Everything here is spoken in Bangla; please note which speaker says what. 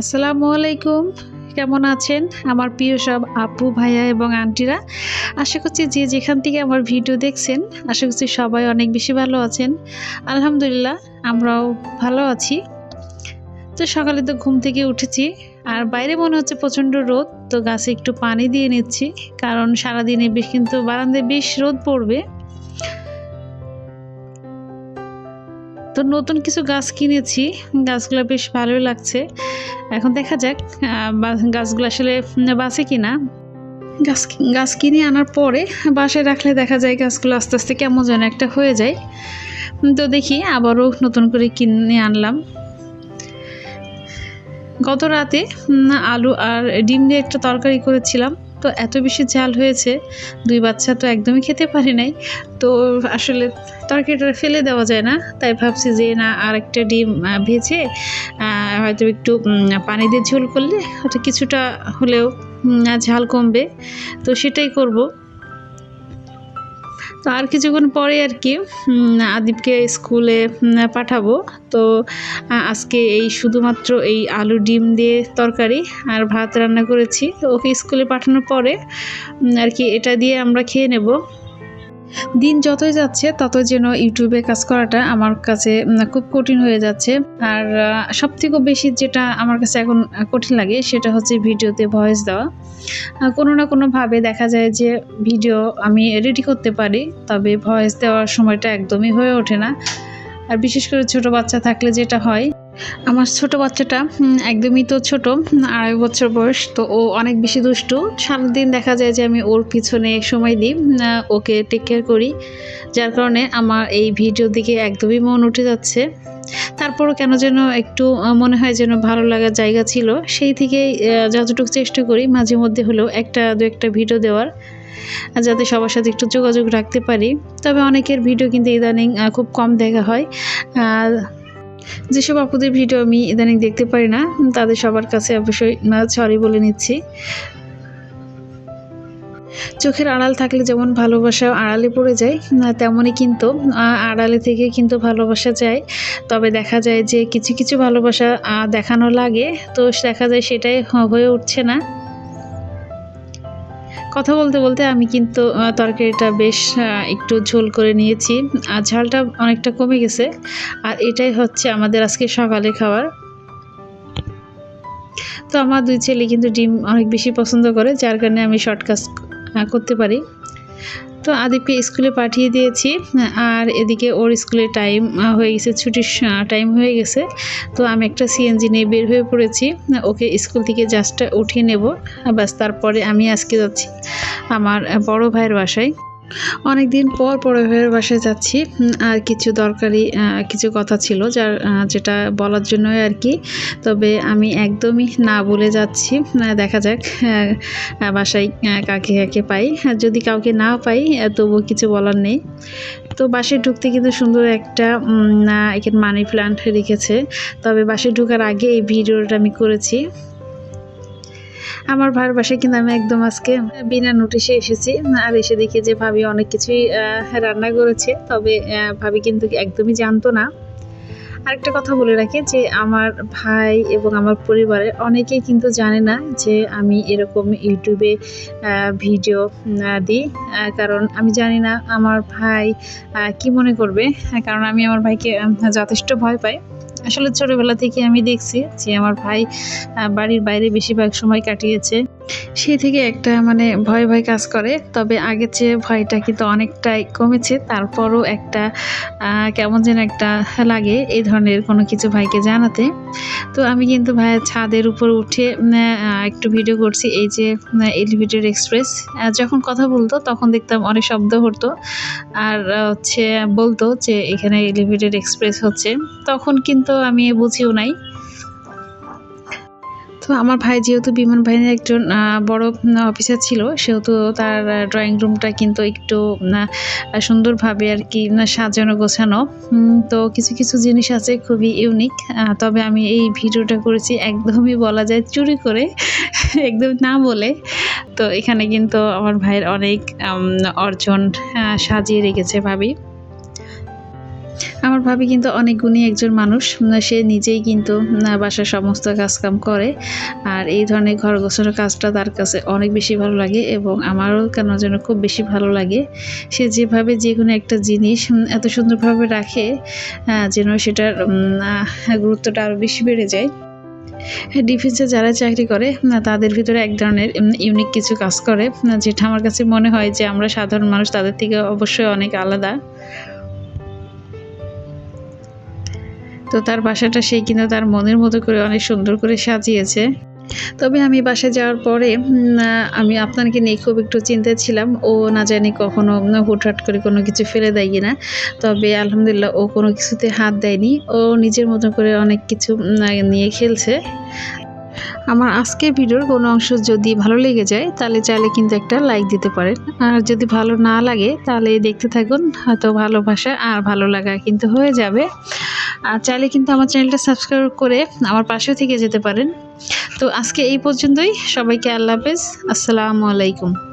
Speaker 1: আসসালামু আলাইকুম। কেমন আছেন? আমার প্রিয় সব আপু, ভাইয়া এবং আন্টিরা। আশা করছি যে যেখান থেকে আমার ভিডিও দেখছেন, আশা করছি সবাই অনেক বেশি ভালো আছেন। আলহামদুলিল্লাহ, আমরাও ভালো আছি। তো সকালে তো ঘুম থেকে উঠেছি, আর বাইরে মনে হচ্ছে প্রচণ্ড রোদ, তো গাছে একটু পানি দিয়ে নিচ্ছি, কারণ সারাদিনে বেশ কিন্তু বারান্দায় বেশ রোদ পড়বে। তো নতুন কিছু গাছ কিনেছি। গাছগুলো বেশ ভালোই লাগছে। এখন দেখা যাক গাছগুলো আসলে বাঁচে কিনা। গাছ গাছ কিনে আনার পরে বাসায় রাখলে দেখা যায় গাছগুলো আস্তে আস্তে কেমন যেন একটা হয়ে যায়। তো দেখি আবারও নতুন করে কিনে আনলাম। গত রাতে আলু আর ডিম দিয়ে একটা তরকারি করেছিলাম। তো এত বেশি ঝাল হয়েছে, দুই বাচ্চা তো একদমই খেতে পারি নাই। তো আসলে তরকারিটা ফেলে দেওয়া যায় না, তাই ভাবছি যে না আর একটা ডিম ভেজে হয়তো একটু পানি দিয়ে ঝোল করলে হয়তো কিছুটা হলেও ঝাল কমবে। তো সেটাই করব। তো আর কিছুক্ষণ পরে আর কি আদিবকে স্কুলে পাঠাবো। তো আজকে এই শুধুমাত্র এই আলু ডিম দিয়ে তরকারি আর ভাত রান্না করেছি। ওকে স্কুলে পাঠানোর পরে আর কি এটা দিয়ে আমরা খেয়ে নেব। দিন যতই যাচ্ছে, ততই যেন ইউটিউবে কাজ করাটা আমার কাছে খুব কঠিন হয়ে যাচ্ছে। আর সব থেকে বেশি যেটা আমার কাছে এখন কঠিন লাগে, সেটা হচ্ছে ভিডিওতে ভয়েস দেওয়া। কোনো না কোনোভাবে দেখা যায় যে ভিডিও আমি রেডি করতে পারি, তবে ভয়েস দেওয়ার সময়টা একদমই হয়ে ওঠে না। আর বিশেষ করে ছোট বাচ্চা থাকলে যেটা হয় আমার ছোট বাচ্চাটা একদমই তো ছোট, আড়াই বছর বয়স, তো ও অনেক বেশি দুষ্টু। সারাদিন দেখা যায় যে আমি ওর পিছনে সময় দিই ওকে টেক কেয়ার করি, যার কারণে আমার এই ভিডিওর দিকে একদমই মন উঠে যাচ্ছে। তারপরও কেন যেন একটু মনে হয় যেন ভালো লাগার জায়গা ছিল। সেই থেকেই যতটুকু চেষ্টা করি, মাঝে মধ্যে হলেও একটা, দু একটা ভিডিও দেওয়ার, যাতে সবার সাথে একটু যোগাযোগ রাখতে পারি। তবে অনেকের ভিডিও কিন্তু ইদানিং খুব কম দেখা হয়। যেসব আপুদের ভিডিও আমি ইদানিং দেখতে পারি না, তাদের সবার কাছে অবশ্যই সরি বলে নিচ্ছি। চোখের আড়াল থাকলে যেমন ভালোবাসা আড়ালে পড়ে যায় তেমনই কিন্তু আড়ালে থেকে কিন্তু ভালোবাসা যায়। তবে দেখা যায় যে কিছু কিছু ভালোবাসা দেখানো লাগে, তো দেখা যায় সেটাই হয়ে উঠছে না। কথা বলতে বলতে আমি কিন্তু তরকারিটা বেশ একটু ঝোল করে নিয়েছি। আর ঝালটা অনেকটা কমে গেছে। আর এটাই হচ্ছে আমাদের আজকে সকালে খাবার। তো আমার দুই ছেলে কিন্তু ডিম অনেক বেশি পছন্দ করে, যার কারণে আমি শর্টকাস্ট করতে পারি। তো আদিপকে স্কুলে পাঠিয়ে দিয়েছি, আর এদিকে ওর স্কুলে টাইম হয়ে গেছে, ছুটির টাইম হয়ে গেছে। তো আমি একটা সিএনজি নিয়ে বের হয়ে পড়েছি, ওকে স্কুল থেকে জাস্টটা উঠিয়ে নেব। ব্যাস, তারপরে আমি আজকে যাচ্ছি আমার বড় ভাইয়ের বাসায়। অনেক দিন পর ভাইয়ের বাসায় যাচ্ছি। আর কিছু দরকারি কিছু কথা ছিল যার যেটা বলার জন্যই আর কি। তবে আমি একদমই না বলে যাচ্ছি। দেখা যাক বাসায় কাকে কাকে পাই। যদি কাউকে না পাই তবুও কিছু বলার নেই। তো বাসে ঢুকতে কিন্তু সুন্দর একটা এখানে মানি প্লান্ট রেখেছে। তবে বাসে ঢোকার আগে এই ভিডিওটা আমি করেছি। আমার ভাইয়ের বাসায় কিন্তু আমি একদম আজকে বিনা নোটিশে এসেছি। আর এসে দেখি যে ভাবি অনেক কিছুই রান্না করেছে। তবে ভাবি কিন্তু একদমই জানতো না। আরেকটা কথা বলে রাখি যে আমার ভাই এবং আমার পরিবারের অনেকেই কিন্তু জানে না যে আমি এরকম ইউটিউবে ভিডিও দিই। কারণ আমি জানি না আমার ভাই কি মনে করবে। কারণ আমি আমার ভাইকে যথেষ্ট ভয় পাই। আসলে ছোটবেলা থেকে আমি দেখছি যে আমার ভাই বাড়ির বাইরে বেশিরভাগ সময় কাটিয়েছে। সেই থেকে একটা মানে ভয় ভয় কাজ করে, তবে আগের চেয়ে ভয়টা কিন্তু অনেকটাই কমেছে। তারপরও একটা কেমন যেন একটা লাগে এই ধরনের কোনো কিছু ভাইকে জানাতে। তো আমি কিন্তু ভাইয়ের ছাদের উপর উঠে একটু ভিডিও করছি। এই যে এলিভেটেড এক্সপ্রেস যখন কথা বলতো তখন দেখতাম অনেক শব্দ হতো। আর হচ্ছে বলতো যে এখানে এলিভেটেড এক্সপ্রেস হচ্ছে। তখন কিন্তু আমি বুঝিও নাই। তো আমার ভাই যেহেতু বিমান বাহিনীর একজন বড় অফিসার ছিল, সেহেতু তার ড্রয়িং রুমটা কিন্তু একটু সুন্দরভাবে আর কি সাজানো, গোছানো। তো কিছু কিছু জিনিস আছে খুবই ইউনিক তবে আমি এই ভিডিওটা করেছি একদমই বলা যায় চুরি করে, একদম না বলে। তো এখানে কিন্তু আমার ভাইয়ের অনেক অর্জন সাজিয়ে রেখেছে ভাবি। আমার ভাবি কিন্তু অনেক গুণী একজন মানুষ। সে নিজেই কিন্তু বাসার সমস্ত কাজকাম করে। আর এই ধরনের ঘর গোছানোর কাজটা তার কাছে অনেক বেশি ভালো লাগে এবং আমারও কেন যেন খুব বেশি ভালো লাগে। সে যেভাবে যে কোনো একটা জিনিস এত সুন্দরভাবে রাখে যেন সেটার গুরুত্বটা আরও বেশি বেড়ে যায়। ডিফেন্সে যারা চাকরি করে তাদের ভিতরে এক ধরনের ইউনিক কিছু কাজ করে যেটা আমার কাছে মনে হয় যে আমরা সাধারণ মানুষ তাদের থেকে অবশ্যই অনেক আলাদা। তো তার বাসাটা সেই কিন্তু তার মনের মতো করে অনেক সুন্দর করে সাজিয়েছে। তবে আমি বাসায় যাওয়ার পরে আমি আপনাকে নিয়ে খুব একটু চিন্তায় ছিলাম। ও না জানি কখনো হুটহাট করে কোনো কিছু ফেলে দেয় কিনা। তবে আলহামদুলিল্লাহ ও কোনো কিছুতে হাত দেয়নি। ও নিজের মতো করে অনেক কিছু নিয়ে খেলছে। আমার আজকের ভিডিওর কোনো অংশ যদি ভালো লেগে যায়, তাহলে চাইলে কিন্তু একটা লাইক দিতে পারেন। আর যদি ভালো না লাগে, তাহলে দেখতে থাকুন। হয়তো ভালোবাসা আর ভালো লাগা কিন্তু হয়ে যাবে। আর চাইলে কিন্তু আমার চ্যানেলটা সাবস্ক্রাইব করে আমার পাশেও থেকে যেতে পারেন। তো আজকে এই পর্যন্তই। সবাইকে আল্লাহ হাফেজ। আসসালামু আলাইকুম।